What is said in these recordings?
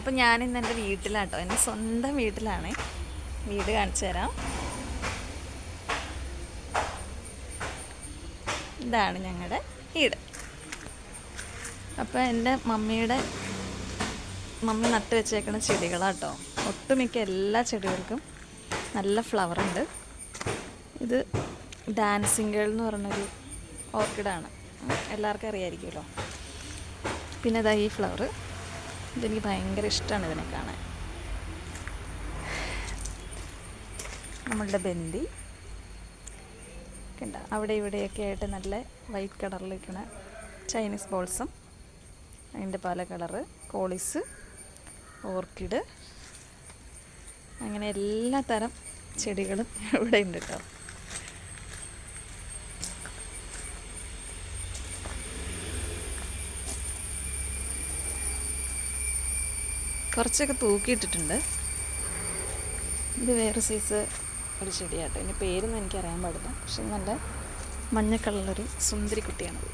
അപ്പം ഞാനിന്ന് എന്റെ വീട്ടിലാട്ടോ. എന്റെ സ്വന്തം വീട്ടിലാണ്. വീട് കാണിച്ചു തരാം. ഇതാണ് ഞങ്ങളുടെ വീട്. അപ്പോൾ എന്റെ മമ്മിയുടെ മമ്മി നട്ട് വെച്ചേക്കുന്ന ചെടികളാട്ടോ. ഒട്ടുമിക്ക എല്ലാ ചെടികൾക്കും നല്ല ഫ്ലവർ ഉണ്ട്. ഇത് ഡാൻസിങ് ഗേൾ എന്ന് പറഞ്ഞൊരു ഓർക്കിഡാണ് എല്ലാവർക്കും അറിയാമായിരിക്കുമല്ലോ പിന്നെ ഇതാ ഈ ഫ്ലവർ ഇതെനിക്ക് ഭയങ്കര ഇഷ്ടമാണ് ഇതിനെ കാണാൻ. നമ്മളുടെ ബന്ദി ഉണ്ട് അവിടെ ഇവിടെയൊക്കെ ആയിട്ട് നല്ല വൈറ്റ് കളറിൽ ചൈനീസ് ബോൾസും അതിന്റെ പല കളറ് കോളിസ് ഓർക്കിഡ് അങ്ങനെ എല്ലാ തരം ചെടികളും ഇവിടെ ഉണ്ട് കേട്ടോ. കുറച്ചൊക്കെ തൂക്കിയിട്ടിട്ടുണ്ട്. ഇത് വേറെ സൈസ് ഒരു ചെടിയാട്ടോ. ഇതിന്റെ പേരൊന്നും എനിക്കറിയാൻ പാടില്ല. പക്ഷെ നല്ല മഞ്ഞ കളറിലൊരു സുന്ദരി കുട്ടിയാണത്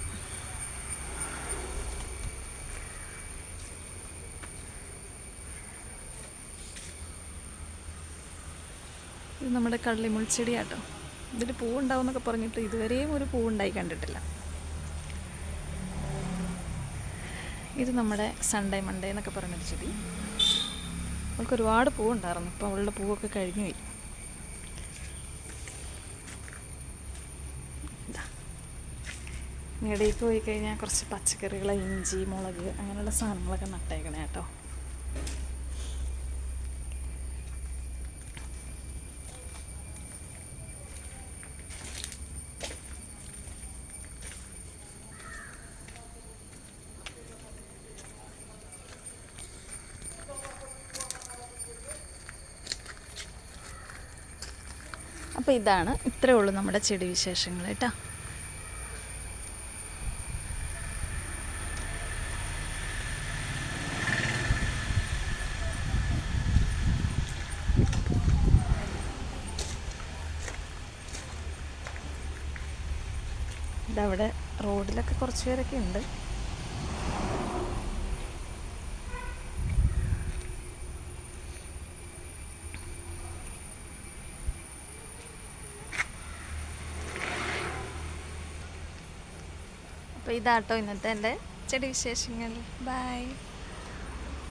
ഇത് നമ്മുടെ കള്ളിമുൾച്ചെടിയാട്ടോ. ഇതിൽ പൂവുണ്ടാവും എന്നൊക്കെ പറഞ്ഞിട്ട് ഇതുവരെയും ഒരു പൂവുണ്ടായി കണ്ടിട്ടില്ല. ഇത് നമ്മുടെ സൺഡേ മൺഡേ എന്നൊക്കെ പറഞ്ഞൊരു ചെടി. അവൾക്ക് ഒരുപാട് പൂവുണ്ടായിരുന്നു. ഇപ്പോൾ അവളുടെ പൂവൊക്കെ കഴിഞ്ഞു പോയി. ഇടയ്ക്ക് പോയി കഴിഞ്ഞാൽ കുറച്ച് പച്ചക്കറികൾ ഇഞ്ചി മുളക് അങ്ങനെയുള്ള സാധനങ്ങളൊക്കെ നട്ടേക്കണേ കേട്ടോ. അപ്പോൾ ഇതാണ് ഇത്രയേ ഉള്ളൂ നമ്മുടെ ചെടി വിശേഷങ്ങൾ കേട്ടോ. ഇതവിടെ റോഡിലൊക്കെ കുറച്ച് പേരൊക്കെ ഉണ്ട്. അപ്പോൾ ഇതാട്ടോ ഇന്നത്തെ എന്റെ ചെടി വിശേഷങ്ങൾ. ബൈ